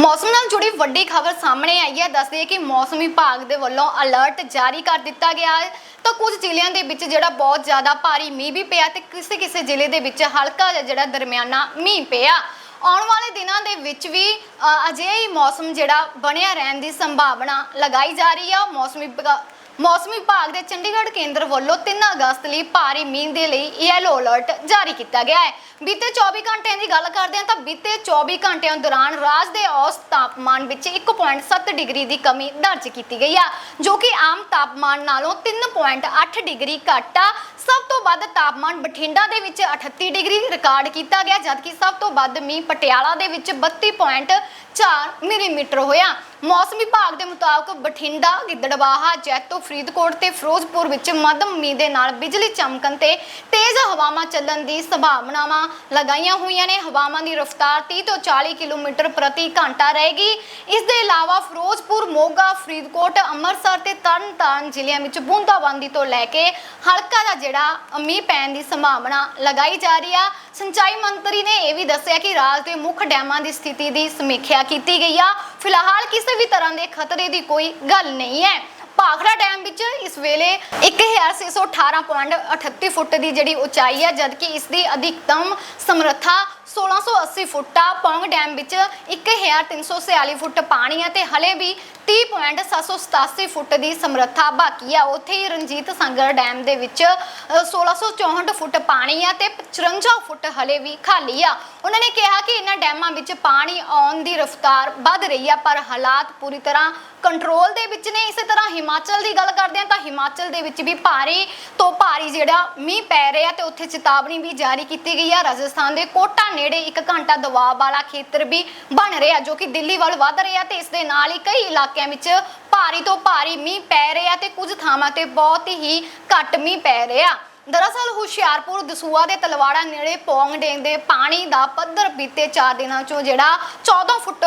ਮੌਸਮ ਨਾਲ ਜੁੜੀ ਵੱਡੀ ਖਬਰ ਸਾਹਮਣੇ ਆਈ ਹੈ। ਦੱਸਦੇ ਕਿ ਮੌਸਮ ਵਿਭਾਗ ਦੇ ਵੱਲੋਂ ਅਲਰਟ ਜਾਰੀ ਕਰ ਦਿੱਤਾ ਗਿਆ ਹੈ। ਤਾਂ ਕੁਝ ਜ਼ਿਲ੍ਹਿਆਂ ਦੇ ਵਿੱਚ ਜਿਹੜਾ ਬਹੁਤ ਜ਼ਿਆਦਾ ਭਾਰੀ ਮੀਂਹ ਵੀ ਪਿਆ ਤੇ ਕਿਸੇ ਕਿਸੇ ਜ਼ਿਲ੍ਹੇ ਦੇ ਵਿੱਚ ਹਲਕਾ ਜਿਹਾ ਜਿਹੜਾ ਦਰਮਿਆਨਾ ਮੀਂਹ ਪਿਆ। ਆਉਣ ਵਾਲੇ ਦਿਨਾਂ ਦੇ ਵਿੱਚ ਵੀ ਅ, ਹੀ ਮੌਸਮ ਜਿਹੜਾ ਬਣਿਆ ਰਹਿਣ ਦੀ ਸੰਭਾਵਨਾ ਲਗਾਈ ਜਾ ਰਹੀ ਹੈ ਮੌਸਮੀ ਵਿਭਾ- ਮੌਸਮ ਵਿਭਾਗ ਦੇ ਚੰਡੀਗੜ੍ਹ ਕੇਂਦਰ ਵੱਲੋਂ 3 ਅਗਸਤ ਲਈ ਭਾਰੀ ਮੀਂਹ ਦੇ ਲਈ ਯੈਲੋ ਅਲਰਟ ਜਾਰੀ ਕੀਤਾ ਗਿਆ ਹੈ। ਬੀਤੇ 24 ਘੰਟਿਆਂ ਦੀ ਗੱਲ ਕਰਦੇ ਹਾਂ ਤਾਂ ਬੀਤੇ 24 ਘੰਟਿਆਂ ਦੌਰਾਨ ਰਾਜ ਦੇ ਔਸਤ ਤਾਪਮਾਨ ਵਿੱਚ 1.7 ਡਿਗਰੀ ਦੀ ਕਮੀ ਦਰਜ ਕੀਤੀ ਗਈ ਆ, ਜੋ ਕਿ ਆਮ ਤਾਪਮਾਨ ਨਾਲੋਂ 3.8 ਡਿਗਰੀ ਘੱਟ ਆ। ਸਭ ਤੋਂ ਵੱਧ ਤਾਪਮਾਨ ਬਠਿੰਡਾ ਦੇ ਵਿੱਚ 38 ਡਿਗਰੀ ਰਿਕਾਰਡ ਕੀਤਾ ਗਿਆ, ਜਦਕਿ ਸਭ ਤੋਂ ਵੱਧ ਮੀਂਹ ਪਟਿਆਲਾ ਦੇ ਵਿੱਚ 32.4 ਮਿਲੀਮੀਟਰ ਹੋਇਆ। ਮੌਸਮ ਵਿਭਾਗ ਦੇ ਮੁਤਾਬਕ ਬਠਿੰਡਾ ਗਿੱਦੜਬਾਹਾ ਜੈਤੋ, ਫਰੀਦਕੋਟ ਤੇ ਫਿਰੋਜ਼ਪੁਰ ਵਿੱਚ ਮੱਧਮ ਮੀਂਹ ਦੇ ਨਾਲ ਬਿਜਲੀ ਚਮਕਣ ਤੇ ਤੇਜ਼ ਹਵਾਵਾਂ ਚੱਲਣ ਦੀ ਸੰਭਾਵਨਾਵਾਂ ਲਗਾਈਆਂ ਹੋਈਆਂ ਨੇ। ਹਵਾਵਾਂ ਦੀ ਰਫ਼ਤਾਰ 30 ਤੋਂ 40 ਕਿਲੋਮੀਟਰ ਪ੍ਰਤੀ ਘੰਟਾ ਰਹੇਗੀ। ਇਸ ਦੇ ਇਲਾਵਾ ਫਿਰੋਜ਼ਪੁਰ, ਮੋਗਾ, ਫਰੀਦਕੋਟ, ਅੰਮ੍ਰਿਤਸਰ ਤੇ ਤਰਨਤਾਰਨ ਜ਼ਿਲ੍ਹਿਆਂ ਵਿੱਚ ਬੂੰਦਾਬਾਂਦੀ ਤੋਂ ਲੈ ਕੇ ਹਲਕਾ ਦਾ ਜਿਹੜਾ ਮੀਂਹ ਪੈਣ ਦੀ ਸੰਭਾਵਨਾ ਲਗਾਈ ਜਾ ਰਹੀ ਆ। ਸਿੰਚਾਈ ਮੰਤਰੀ ਨੇ ਇਹ ਵੀ ਦੱਸਿਆ ਕਿ ਰਾਜ ਦੇ ਮੁੱਖ ਡੈਮਾਂ ਦੀ ਸਥਿਤੀ ਦੀ ਸਮੀਖਿਆ ਕੀਤੀ ਗਈ ਆ। ਫਿਲਹਾਲ ਕਿਸੇ ਵੀ ਤਰ੍ਹਾਂ ਦੇ ਖਤਰੇ ਦੀ ਕੋਈ ਗੱਲ ਨਹੀਂ ਹੈ। ਭਾਖੜਾ ਡੈਮ ਵਿੱਚ ਇਸ ਵੇਲੇ 1618.38 ਫੁੱਟ ਦੀ ਜਿਹੜੀ ਉਚਾਈ ਹੈ, ਜਦਕਿ ਇਸ ਦੀ ਅਧਿਕਤਮ ਸਮਰੱਥਾ 1680 ਫੁੱਟ ਆ ਪੌਂਗ ਡੈਮ ਵਿੱਚ 1346 ਫੁੱਟ ਪਾਣੀ ਆ ਤੇ ਹਲੇ ਵੀ 30.787 ਫੁੱਟ ਦੀ ਸਮਰੱਥਾ ਬਾਕੀ ਆ। ਉੱਥੇ ਹੀ ਰਣਜੀਤ ਸਾਗਰ ਡੈਮ ਦੇ ਵਿੱਚ ਅ, 1664 ਫੁੱਟ ਪਾਣੀ ਆ ਤੇ 54 ਫੁੱਟ ਹਲੇ ਵੀ ਖਾਲੀ ਆ। ਉਹਨਾਂ ਨੇ ਕਿਹਾ ਕਿ ਇਹਨਾਂ ਡੈਮਾਂ ਵਿੱਚ ਪਾਣੀ ਆਉਣ ਦੀ ਰਫ਼ਤਾਰ ਵੱਧ ਰਹੀ ਆ ਪਰ ਹਾਲਾਤ ਪੂਰੀ ਤਰ੍ਹਾਂ ਕੰਟਰੋਲ ਦੇ ਵਿੱਚ ਨੇ। ਇਸੇ ਤਰ੍ਹਾਂ ਹਿਮਾਚਲ ਦੀ ਗੱਲ ਕਰਦੇ ਹਾਂ ਤਾਂ ਹਿਮਾਚਲ ਦੇ ਵਿੱਚ ਵੀ ਭਾਰੀ ਤੋਂ ਭਾਰੀ ਜਿਹੜਾ ਮੀਂਹ ਪੈ ਰਿਹਾ ਤੇ ਉੱਥੇ ਚੇਤਾਵਨੀ ਵੀ ਜਾਰੀ ਕੀਤੀ ਗਈ ਆ। ਰਾਜਸਥਾਨ ਦੇ ਕੋਟਾ ਨੇੜੇ ਇੱਕ ਘੰਟਾ ਦਬਾਅ ਵਾਲਾ ਖੇਤਰ ਵੀ ਬਣ ਰਿਹਾ, ਜੋ ਕਿ ਦਿੱਲੀ ਵੱਲ ਵੱਧ ਰਿਹਾ ਤੇ ਇਸ ਦੇ ਨਾਲ ਹੀ ਕਈ ਇਲਾਕਿਆਂ ਵਿੱਚ ਭਾਰੀ ਤੋਂ ਭਾਰੀ ਮੀਂਹ ਪੈ ਰਿਹਾ ਤੇ ਕੁਝ ਥਾਵਾਂ ਤੇ ਬਹੁਤ ਹੀ ਘੱਟ ਮੀਂਹ ਪੈ ਰਿਹਾ। ਦਰਅਸਲ ਹੁਸ਼ਿਆਰਪੁਰ ਦਸੂਆ ਦੇ ਤਲਵਾੜਾ ਨੇੜੇ ਪੌਂਗ ਡੈਮ ਦੇ ਪਾਣੀ ਦਾ ਪੱਧਰ ਬੀਤੇ 4 ਦਿਨਾਂ ਚੋਂ ਜਿਹੜਾ 14 ਫੁੱਟ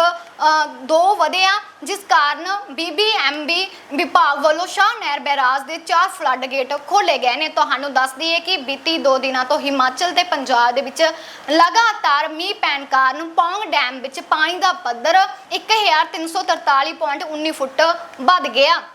ਦੋ ਵਧੇ ਆ, ਜਿਸ ਕਾਰਨ ਬੀਬੀਐਮਬੀ ਵਿਭਾਗ ਵੱਲੋਂ ਸ਼ਾਹ ਨਹਿਰ ਬੈਰਾਜ ਦੇ ਚਾਰ ਫਲੱਡ ਗੇਟ ਖੋਲੇ ਗਏ ਨੇ। ਤੁਹਾਨੂੰ ਦੱਸ ਦਈਏ ਕਿ ਬੀਤੀ ਦੋ ਦਿਨਾਂ ਤੋਂ ਹਿਮਾਚਲ ਤੇ ਪੰਜਾਬ ਦੇ ਵਿੱਚ ਲਗਾਤਾਰ ਮੀਂਹ ਪੈਣ ਕਾਰਨ ਪੌਂਗ ਡੈਮ ਵਿੱਚ ਪਾਣੀ ਦਾ ਪੱਧਰ 1343.19 ਫੁੱਟ ਵੱਧ ਗਿਆ।